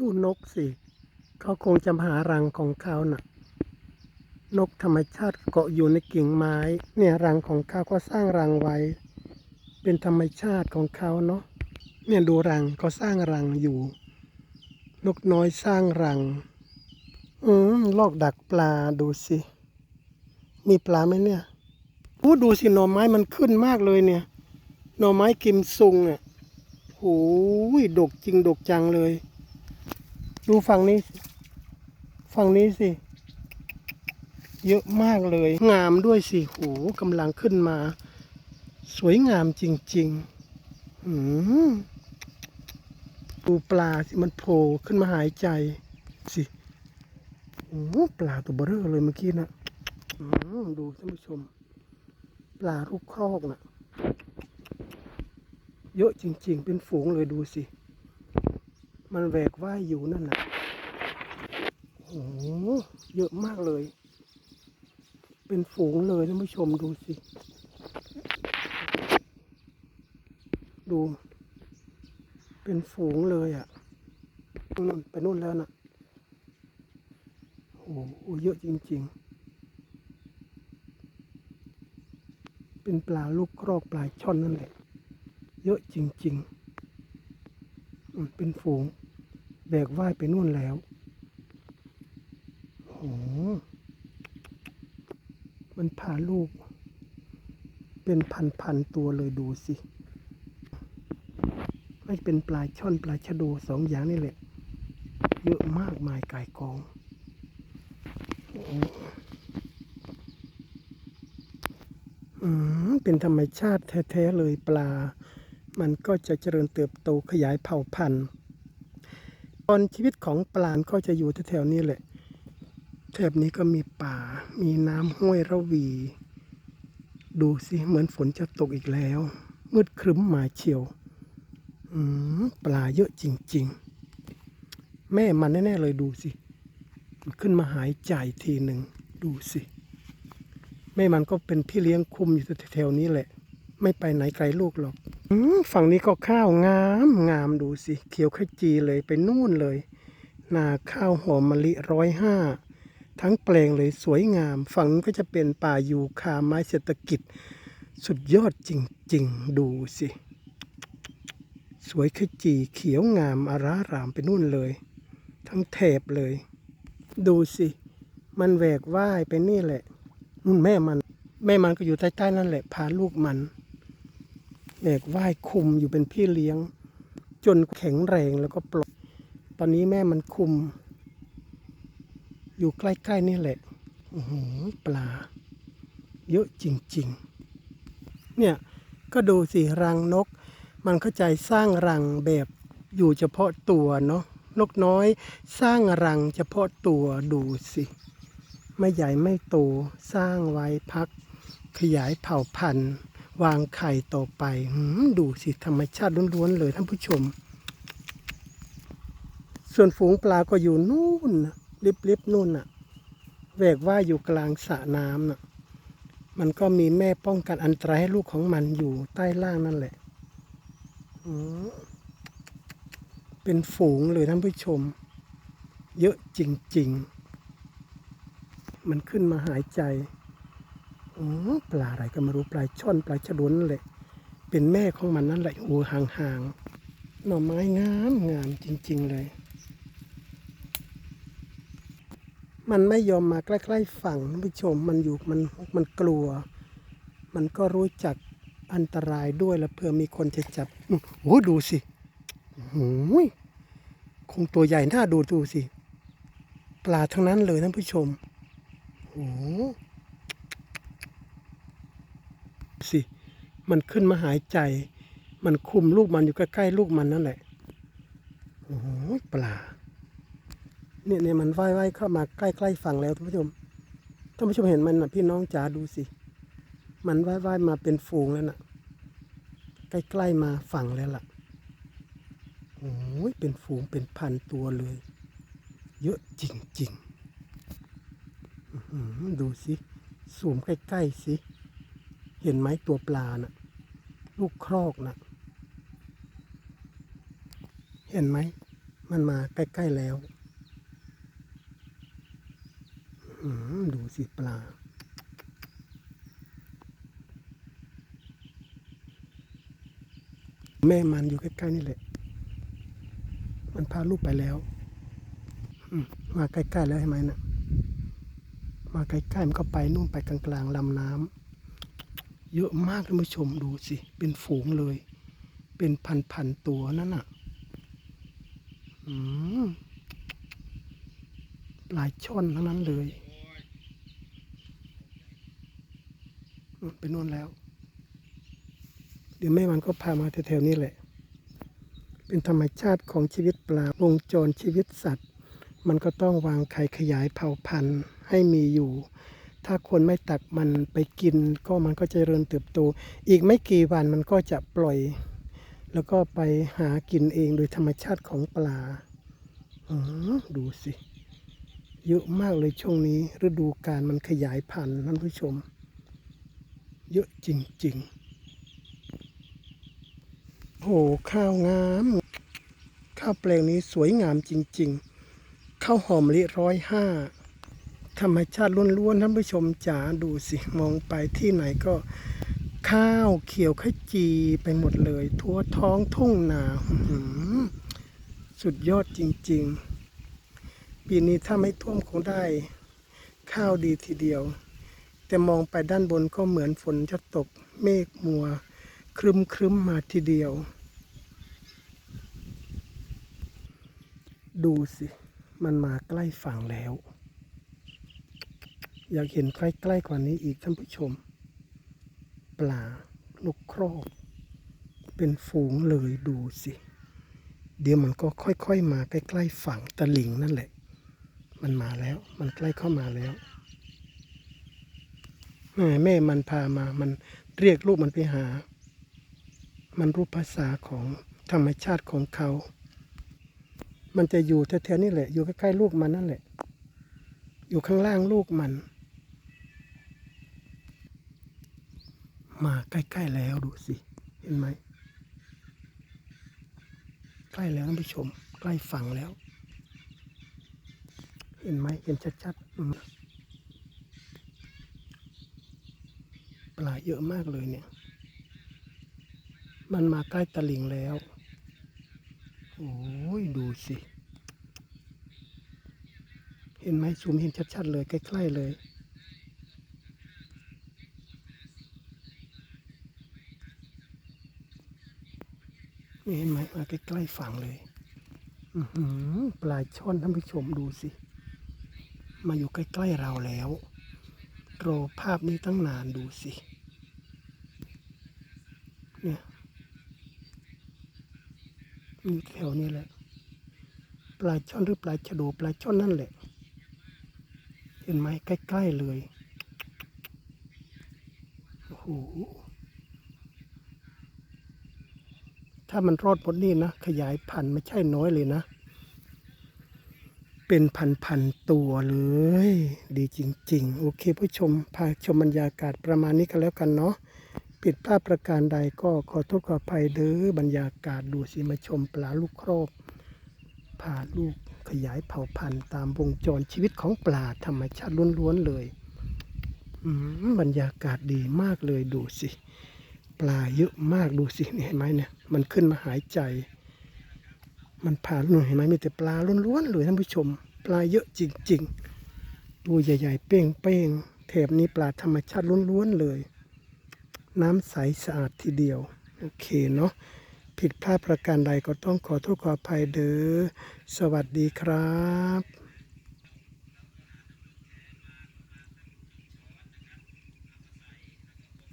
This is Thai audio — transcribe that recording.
ดูนกสิ เขาคงจะหารังของเขาน่ะ นกธรรมชาติเกาะอยู่ในกิ่งไม้ เนี่ยรังของเขาก็สร้างรังไว้ เป็นธรรมชาติของเขาเนาะ เนี่ยดูรังเขาสร้างรังอยู่ นกน้อยสร้างรัง อืมลอกดักปลาดูสิมีปลาไหมเนี่ยอู้ดูสิหน่อไม้มันขึ้นมากเลยเนี่ย หน่อไม้กิมซุงอะโอ้ยดกจริงดกจังเลย ดูฝั่งนี้ ฝั่งนี้สิ เยอะมากเลย งามด้วยสิโหกำลังขึ้นมา สวยงามจริงๆอืมดูปลาสิมันโผล่ขึ้นมาหายใจ สิโอ้ปลาตัวเบอเร่อเลยเมื่อกี้นะอืมดูท่านผู้ชม ปลาลูกคอกนะเยอะจริง ๆ เป็นฝูงเลยดูสิ มันแหวกว่ายอยู่นั่นนะโอ้โหเยอะมากเลย เป็นฝูงเลยท่านผู้ชมดูสิ ดู เป็นฝูงเลยอะนู่นไปนู่นแล้วนะโอ้โหเยอะจริง ๆ เป็นปลาลูกครอกปลาช่อนนั่นแหละ เยอะจริง ๆ เป็นฝูง แบกว่ายไปนู่นแล้วโอ้โหมันพาลูก เป็นพันๆตัวเลยดูสิไม่เป็นปลาช่อนปลาชะโดสองอย่างนี่แหละ เยอะมากมายกายกองอ้อืมเป็นธรรมชาติแท้ ๆ เลยปลา มันก็จะเจริญเติบโตขยายเผ่าพันธุ์ตอนชีวิตของปลานก็จะอยู่แถวๆนี้แหละแถบนี้ก็มีป่า มีน้ำห้วยระวี ดูสิเหมือนฝนจะตกอีกแล้ว มืดครึ้มมาเชียวอืมปลาเยอะจริง ๆ แม่มันแน่ ๆ เลยดูสิ ขึ้นมาหายใจทีหนึ่ง ดูสิ แม่มันก็เป็นพี่เลี้ยงคุมอยู่แถวๆนี้แหละ ไม่ไปไหนไกลลูกหรอกอฝั่งนี้ก็ข้าวงามงามดูสิ เขียวขจีเลยไปนู่นเลยนาข้าวหอมมะลิร้อยห้าทั้งแปลงเลยสวยงาม ฝั่งนู้นก็จะเป็นป่ายูคาไม้เศรษฐกิจ สุดยอดจริง ๆ ดูสิ สวยขจีเขียวงามอารารามไปนู่นเลย ทั้งแถบเลย ดูสิ มันแหวกว่ายไปนี่แหละนู่นแม่มัน แม่มันก็อยู่ใต้ๆนั่นแหละพาลูกมัน แหวกว่ายคุมอยู่เป็นพี่เลี้ยง จนแข็งแรงแล้วก็ปลดตอนนี้แม่มันคุม อยู่ใกล้ๆนี่แหละโอ้โหปลา เยอะจริงๆ เนี่ยก็ดูสิรังนก มันเข้าใจสร้างรังแบบอยู่เฉพาะตัวเนาะนกน้อยสร้างรังเฉพาะตัวดูสิ ไม่ใหญ่ไม่โตสร้างไว้พักขยายเผ่าพันธุ์ วางไข่ต่อไปดูสิธรรมชาติล้วนๆเลยท่านผู้ชม ส่วนฝูงปลาก็อยู่นู่นนะลิบๆนู่นน่ะแวกว่าอยู่กลางสระน้ำน่ะ มันก็มีแม่ป้องกันอันตรายให้ลูกของมันอยู่ใต้ล่างนั่นแหละเป็นฝูงเลยท่านผู้ชม เยอะจริง ๆ มันขึ้นมาหายใจ ปลาอะไรก็ไม่รู้ปลาช่อนปลาชะดวนนั่นแหละเป็นแม่ของมันนั่นแหละหัวห่างๆหน่อไม้งามงามจริง ๆ เลย มันไม่ยอมมาใกล้ๆฝั่งท่านผู้ชมมันอยู่มันมันกลัว มันก็รู้จักอันตรายด้วยแล้วเผื่อมีคนจะจับโอ้ดูสิโอ้โหคงตัวใหญ่น่าดูดูสิ ปลาทั้งนั้นเลยท่านผู้ชมโอ้ สิ มันขึ้นมาหายใจ มันคุมลูกมันอยู่ใกล้ๆลูกมันนั่นแหละ โอ้โหปลา เนี่ยเนี่ยมันว่ายว่ายเข้ามาใกล้ๆฝั่งแล้วท่านผู้ชม ท่านผู้ชมเห็นมันนะพี่น้องจ๋าดูสิ มันว่ายว่ายมาเป็นฝูงแล้วนะใกล้ๆมาฝั่งแล้วล่ะ โอ้ยเป็นฝูงเป็นพันตัวเลย เยอะจริงๆดูสิ สูมใกล้ ๆ สิ เห็นไหมตัวปลาน่ะ ลูกครอกน่ะ เห็นไหม มันมาใกล้ ๆ แล้วอื้อหือดูสิปลา แม่มันอยู่ใกล้ ๆ นี่แหละ มันพาลูกไปแล้วมาใกล้ ๆ แล้วใช่ไหมน่ะมาใกล้ๆมันก็ไปนู่นไปกลางๆลำน้ำ เยอะมากท่านผู้ชมดูสิ เป็นฝูงเลย เป็นพันๆตัวนั่นน่ะอืมหลายช่อนทั้งนั้นเลยไปนู่นแล้ว เดี๋ยวแม่มันก็พามาแถวๆนี้แหละ เป็นธรรมชาติของชีวิตปลาวงจรชีวิตสัตว์ มันก็ต้องวางไข่ขยายเผ่าพันธุ์ให้มีอยู่ ถ้าคนไม่ตักมันไปกินก็มันก็จะเริญเติบโต อีกไม่กี่วันมันก็จะปล่อย แล้วก็ไปหากินเองโดยธรรมชาติของปลาอดูสิ เยอะมากเลยช่วงนี้ ฤดูกาลมันขยายพันธุ์ท่านผู้ชม เยอะจริงๆโหข้าวงาม ข้าวแปลงนี้สวยงามจริง ๆ ข้าวหอมลิร้อยห้า ธรรมชาติล้วนๆท่านผู้ชมจ๋าดูสิมองไปที่ไหนก็ข้าวเขียวขจีไปหมดเลย ทั่วท้องทุ่งนาสุดยอดจริง ๆ ปีนี้ถ้าไม่ท่วมคงได้ ข้าวดีทีเดียว แต่มองไปด้านบนก็เหมือนฝนจะตกเมฆมัว ครึมครึมมาทีเดียว ดูสิ มันมาใกล้ฝั่งแล้ว อยากเห็นใกล้ๆกว่านี้อีกท่านผู้ชม ปลาลูกครอบเป็นฝูงเลยดูสิ เดี๋ยวมันก็ค่อยๆ มาใกล้ๆฝั่งตะหลิงนั่นแหละ มันมาแล้วมันใกล้เข้ามาแล้วแม่แม่มันพามา มันเรียกลูกมันไปหา มันรู้ภาษาของธรรมชาติของเขา มันจะอยู่แถวๆนี่แหละ อยู่ใกล้ๆลูกมันนั่นแหละ อยู่ข้างล่างลูกมัน มาใกล้ๆแล้วดูสิ เห็นไหม ใกล้แล้วท่านผู้ชม ใกล้ฝั่งแล้ว เห็นไหมเห็นชัดๆ ปลาเยอะมากเลยเนี่ย มันมาใกล้ตะลิงแล้ว โอ้ยดูสิ เห็นไหมซูมเห็นชัดๆเลย ใกล้ๆเลย นี่เห็นไหมมาใกล้ๆฝั่งเลยปลายช่อนท่านผู้ชมดูสิ มาอยู่ใกล้ๆเราแล้ว รอภาพนี้ตั้งนานดูสิ เนี่ยมีแถวนี้แหละ ปลายช่อนหรือปลายฉดูปลายช่อนนั่นแหละ เห็นไหมใกล้ ๆ เลย โอ้โห ถ้ามันรอดหมดนี่นะ ขยายพันธุ์ไม่ใช่น้อยเลยนะ เป็นพันๆตัวเลย ดีจริง ๆ โอเคผู้ชมพาชมบรรยากาศประมาณนี้กันแล้วกันเนาะผิดพลาดประการใดก็ขอโทษขออภัยเด้อบรรยากาศดูสิมาชมปลาลูกครอบพาลูกขยายเผ่าพันธุ์ตามวงจรชีวิตของปลาธรรมชาติล้วนๆเลยอืมบรรยากาศดีมากเลยดูสิ ปลาเยอะมากดูสิเห็นไหมเนี่ย มันขึ้นมาหายใจ มันผ่านหน่อยเห็นไหมมีแต่ปลาล้วนๆเลยท่านผู้ชม ปลาเยอะจริงๆตัวใหญ่ๆ เป้งๆแถบนี้ปลาธรรมชาติล้วนๆเลย น้ำใสสะอาดทีเดียว โอเคเนาะผิดพลาดประการใดก็ต้องขอโทษขออภัยเด้อสวัสดีครับ